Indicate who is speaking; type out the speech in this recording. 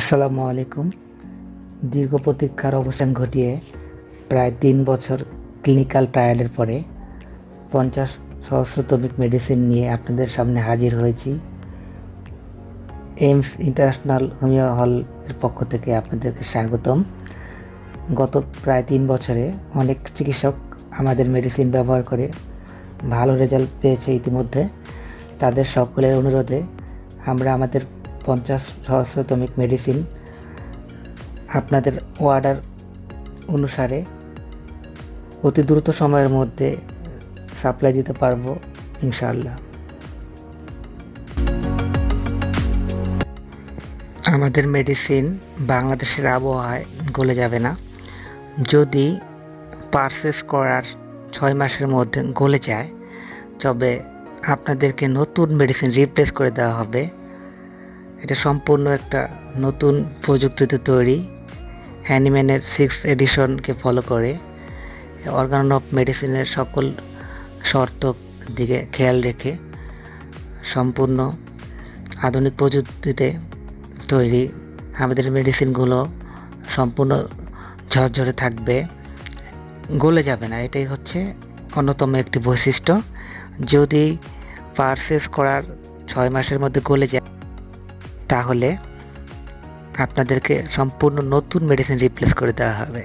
Speaker 1: আসসালামু আলাইকুম। দীর্ঘ প্রতীক্ষার অবসান ঘটিয়ে প্রায় তিন বছর ক্লিনিক্যাল ট্রায়ালের পরে পঞ্চাশ সহস্রতমিক মেডিসিন নিয়ে আপনাদের সামনে হাজির হয়েছি। এইমস ইন্টারন্যাশনাল হোমিও হলের পক্ষ থেকে আপনাদেরকে স্বাগতম। গত প্রায় তিন বছরে অনেক চিকিৎসক আমাদের মেডিসিন ব্যবহার করে ভালো রেজাল্ট পেয়েছে ইতিমধ্যে। তাদের সকলের অনুরোধে আমরা আমাদের পঞ্চাশ সহস্রতমিক মেডিসিন আপনাদের অর্ডার অনুসারে অতি দ্রুত সময়ের মধ্যে সাপ্লাই দিতে পারব, ইনশাআল্লাহ। আমাদের মেডিসিন বাংলাদেশের আবহাওয়ায় গলে যাবে না। যদি পারচেস করার ছয় মাসের মধ্যে গলে যায়, তবে আপনাদেরকে নতুন মেডিসিন রিপ্লেস করে দেওয়া হবে। এটা সম্পূর্ণ একটা নতুন প্রযুক্তিতে তৈরি। হ্যানিম্যানের সিক্স এডিশনকে ফলো করে। অর্গান অফ মেডিসিনের সকল শর্ত দিকে খেয়াল রেখে সম্পূর্ণ আধুনিক প্রযুক্তিতে তৈরি আমাদের মেডিসিনগুলো সম্পূর্ণ ঝরঝরে থাকবে। গলে যাবে না, এটাই হচ্ছে অন্যতম একটি বৈশিষ্ট্য। যদি পারচেস করার ছয় মাসের মধ্যে গলে যায় তাহলে আপনাদেরকে সম্পূর্ণ নতুন মেডিসিন রিপ্লেস করে দেওয়া হবে।